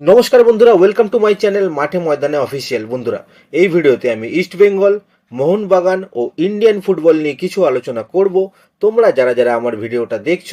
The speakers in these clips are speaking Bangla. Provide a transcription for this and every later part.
নমস্কার বন্ধুরা ওয়েলকাম টু মাই চ্যানেল মাঠে ময়দানে অফিসিয়াল বন্ধুরা, এই ভিডিওতে আমি ইস্ট বেঙ্গল মোহনবাগান ও ইন্ডিয়ান ফুটবল নিয়ে কিছু আলোচনা করব। তোমরা যারা যারা আমার ভিডিওটা দেখছ,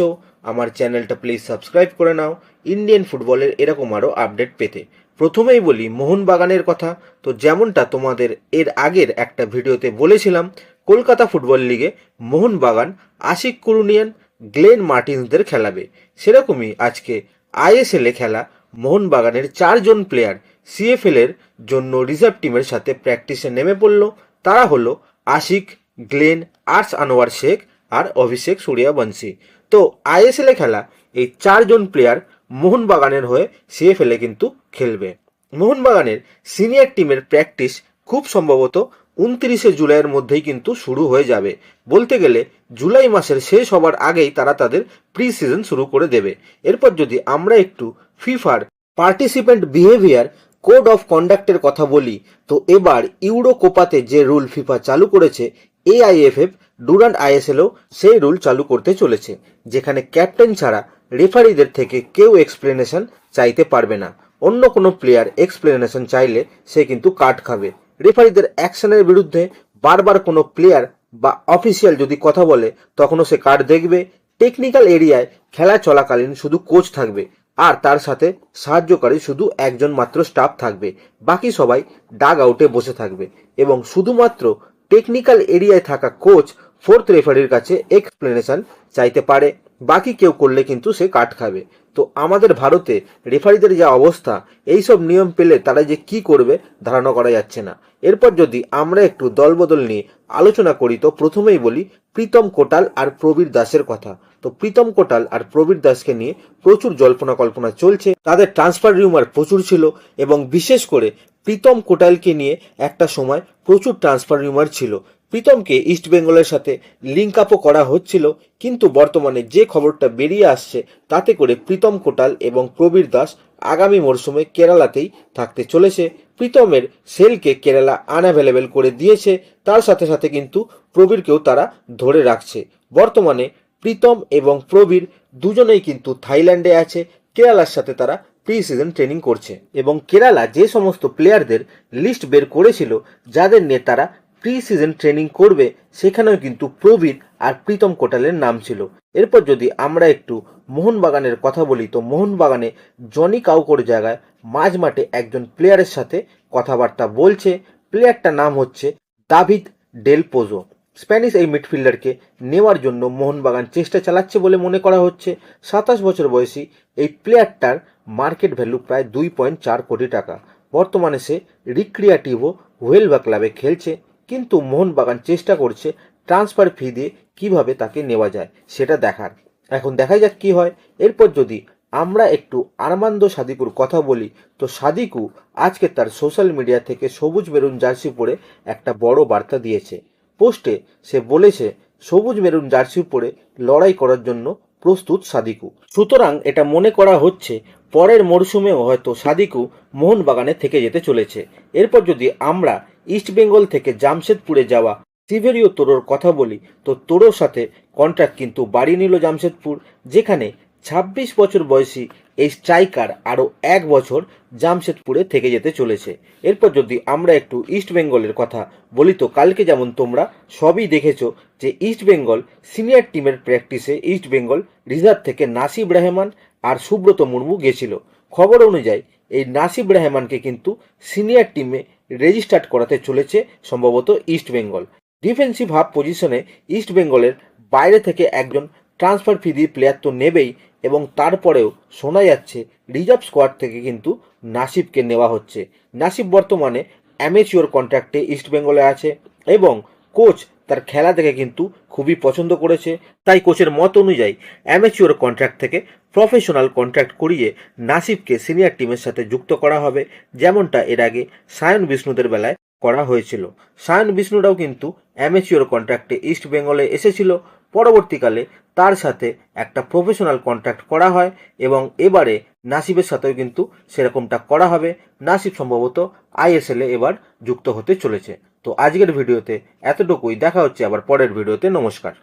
আমার চ্যানেলটা প্লিজ সাবস্ক্রাইব করে নাও ইন্ডিয়ান ফুটবলের এরকম আরও আপডেট পেতে। প্রথমেই বলি, মোহনবাগানের কথা। তো যেমনটা তোমাদের এর আগের একটা ভিডিওতে বলেছিলাম, কলকাতা ফুটবল লিগে মোহনবাগান আশিক কুরুনিয়ান, গ্লেন মার্টিন্সদের খেলাবে। সেরকমই আজকে আইএসএলে খেলা মোহনবাগানের চারজন প্লেয়ার সিএফএল এর জন্য রিজার্ভ টিমের সাথে প্র্যাকটিসে নেমে পড়ল। তারা হলো আশিক, গ্লেন, আর্স আনোয়ার শেখ আর অভিষেক সূর্যবংশী। তো আইএসএলে খেলা এই চারজন প্লেয়ার মোহনবাগানের হয়ে সিএফএল কিন্তু খেলবে। মোহনবাগানের সিনিয়র টিমের প্র্যাকটিস খুব সম্ভবত উনত্রিশে জুলাইয়ের মধ্যেই কিন্তু শুরু হয়ে যাবে। বলতে গেলে জুলাই মাসের শেষ হবার আগেই তারা তাদের প্রি সিজন শুরু করে দেবে। এরপর যদি আমরা একটু ফিফার পার্টিসিপেন্ট বিহেভিয়ার কোড অফ কন্ডাক্টের কথা বলি, তো এবার ইউরো কোপাতে যে রুল ফিফা চালু করেছে এআইএফএফ ডুরান্ট আইএসএলও সেই রুল চালু করতে চলেছে, যেখানে ক্যাপ্টেন ছাড়া রেফারিদের থেকে কেউ এক্সপ্লেনেশন চাইতে পারবে না। অন্য কোনো প্লেয়ার এক্সপ্লেনেশন চাইলে সে কিন্তু কাট খাবে। রেফারিদের অ্যাকশনের বিরুদ্ধে বারবার কোনো প্লেয়ার বা অফিসিয়াল যদি কথা বলে, তখনও সে কার্ড দেখবে, টেকনিক্যাল এরিয়ায় খেলা চলাকালীন শুধু কোচ থাকবে, আর তার সাথে সাহায্যকারী শুধু একজন মাত্র স্টাফ থাকবে, বাকি সবাই ডাগ আউটে বসে থাকবে। এবং শুধুমাত্র টেকনিক্যাল এরিয়ায় থাকা কোচ ফোর্থ রেফারির কাছে এক্সপ্লেনেশন চাইতে পারে, বাকি কেউ করলে কিন্তু সে কাট খাবে। তো আমাদের ভারতে রেফারিদের যা অবস্থা এই সব নিয়ম পেলে তারা যে কি করবে ধারণা করা যাচ্ছে না। এরপর যদি আমরা একটু দলবদল নিয়ে আলোচনা করি, তো প্রথমেই বলি প্রীতম কোটাল আর প্রবীর দাসের কথা। তো প্রীতম কোটাল আর প্রবীর দাসকে নিয়ে প্রচুর জল্পনা কল্পনা চলছে। তাদের ট্রান্সফার রিউমার প্রচুর ছিল এবং বিশেষ করে প্রীতম কোটালকে নিয়ে একটা সময় প্রচুর ট্রান্সফার রিউমার ছিল। প্রীতমকে ইস্ট বেঙ্গলের সাথে লিঙ্ক আপও করা হচ্ছিল, কিন্তু বর্তমানে যে খবরটা বেরিয়ে আসছে, তাতে করে প্রীতম কোটাল এবং প্রবীর দাস আগামী মরশুমে কেরালাতেই থাকতে চলেছে। প্রীতমের সেলকে কেরালা আনঅ্যাভেলেবেল করে দিয়েছে, তার সাথে সাথে কিন্তু প্রবীরকেও তারা ধরে রাখছে। বর্তমানে প্রীতম এবং প্রবীর দুজনেই কিন্তু থাইল্যান্ডে আছে, কেরালার সাথে তারা প্রি সিজন ট্রেনিং করছে এবং কেরালা যে সমস্ত প্লেয়ারদের লিস্ট বের করেছিল, যাদের নিয়ে তারা প্রি সিজন ট্রেনিং করবে, সেখানেও কিন্তু প্রবীর আর প্রীতম কোটালের নাম ছিল। এরপর যদি আমরা একটু মোহনবাগানের কথা বলি, তো মোহনবাগানে জনি কাউকোর জায়গায় মাঝ মাঠে একজন প্লেয়ারের সাথে কথাবার্তা বলছে। প্লেয়ারটার নাম হচ্ছে দাভিদ ডেল পোজো স্প্যানিশ এই মিডফিল্ডারকে নেওয়ার জন্য মোহনবাগান চেষ্টা চালাচ্ছে বলে মনে করা হচ্ছে। সাতাশ বছর বয়সী এই প্লেয়ারটার মার্কেট ভ্যালু প্রায় দুই পয়েন্ট চার কোটি টাকা। বর্তমানে সে রিক্রিয়েটিভো হুয়েলভা ক্লাবে খেলছে, কিন্তু মোহনবাগান চেষ্টা করছে ট্রান্সফার ফি দিয়ে কীভাবে তাকে নেওয়া যায় সেটা দেখার। এখন দেখা যাক কি হয়। এরপর যদি আমরা একটু আরমান্দ সাদিকুর কথা বলি। তো সাদিকু আজকে তার সোশ্যাল মিডিয়া থেকে সবুজ মেরুন জার্সি পরে একটা বড় বার্তা দিয়েছে। পোস্টে সে বলেছে, সবুজ মেরুন জার্সি পরে লড়াই করার জন্য প্রস্তুত সাদিকু। সুতরাং এটা মনে করা হচ্ছে, পরের মরশুমেও হয়তো সাদিকু মোহনবাগানে থেকে যেতে চলেছে। এরপর যদি আমরা ইস্ট বেঙ্গল থেকে জামশেদপুরে যাওয়া সিভেরিও তোরোর কথা বলি, তো তোরোর সাথে কন্ট্রাক্ট কিন্তু বাড়িয়ে নিল জামশেদপুর, যেখানে ছাব্বিশ বছর বয়সী এই স্ট্রাইকার আরও এক বছর জামশেদপুরে থেকে যেতে চলেছে। এরপর যদি আমরা একটু ইস্ট বেঙ্গলের কথা বলি, তো কালকে যেমন তোমরা সবই দেখেছ যে ইস্ট বেঙ্গল সিনিয়র টিমের প্র্যাকটিসে ইস্ট বেঙ্গল রিজার্ভ থেকে নাসিব রেহমান আর সুব্রত মুর্মু গেছিল। খবর অনুযায়ী এই নাসিব রেহমানকে কিন্তু সিনিয়র টিমে রেজিস্টার্ড করাতে চলেছে সম্ভবত ইস্ট বেঙ্গল। ডিফেন্সিভ হাফ পজিশনে ইস্ট বেঙ্গলের বাইরে থেকে একজন ট্রান্সফার ফি দিয়ে প্লেয়ার তো নেবেই এবং তারপরেও শোনা যাচ্ছে রিজার্ভ স্কোয়াড থেকে কিন্তু নাসিবকে নেওয়া হচ্ছে। নাসিব বর্তমানে অ্যামেচিওর কন্ট্রাক্টে ইস্ট বেঙ্গলে আছে এবং কোচ তার খেলা দেখে কিন্তু খুবই পছন্দ করেছে। তাই কোচের মত অনুযায়ী অ্যামেচিওর কন্ট্রাক্ট থেকে প্রফেশনাল কন্ট্রাক্ট করিয়ে নাসিবকে সিনিয়র টিমের সাথে যুক্ত করা হবে, যেমনটা এর আগে সায়ন বিষ্ণুদের বেলায় করা হয়েছিল। সায়ন বিষ্ণুরাও কিন্তু অ্যামেচিওর কন্ট্রাক্টে ইস্ট বেঙ্গলে এসেছিল। পরবর্তীকালে তার সাথে একটা প্রফেশনাল কন্ট্যাক্ট করা হয় এবং এবারে নাসিবের সাথেও কিন্তু সেরকমটা করা হবে। নাসিব সম্ভবত আইএসএলে এবার যুক্ত হতে চলেছে। তো আজকের ভিডিওতে এতটুকুই। দেখা হচ্ছে আবার পরের ভিডিওতে। নমস্কার।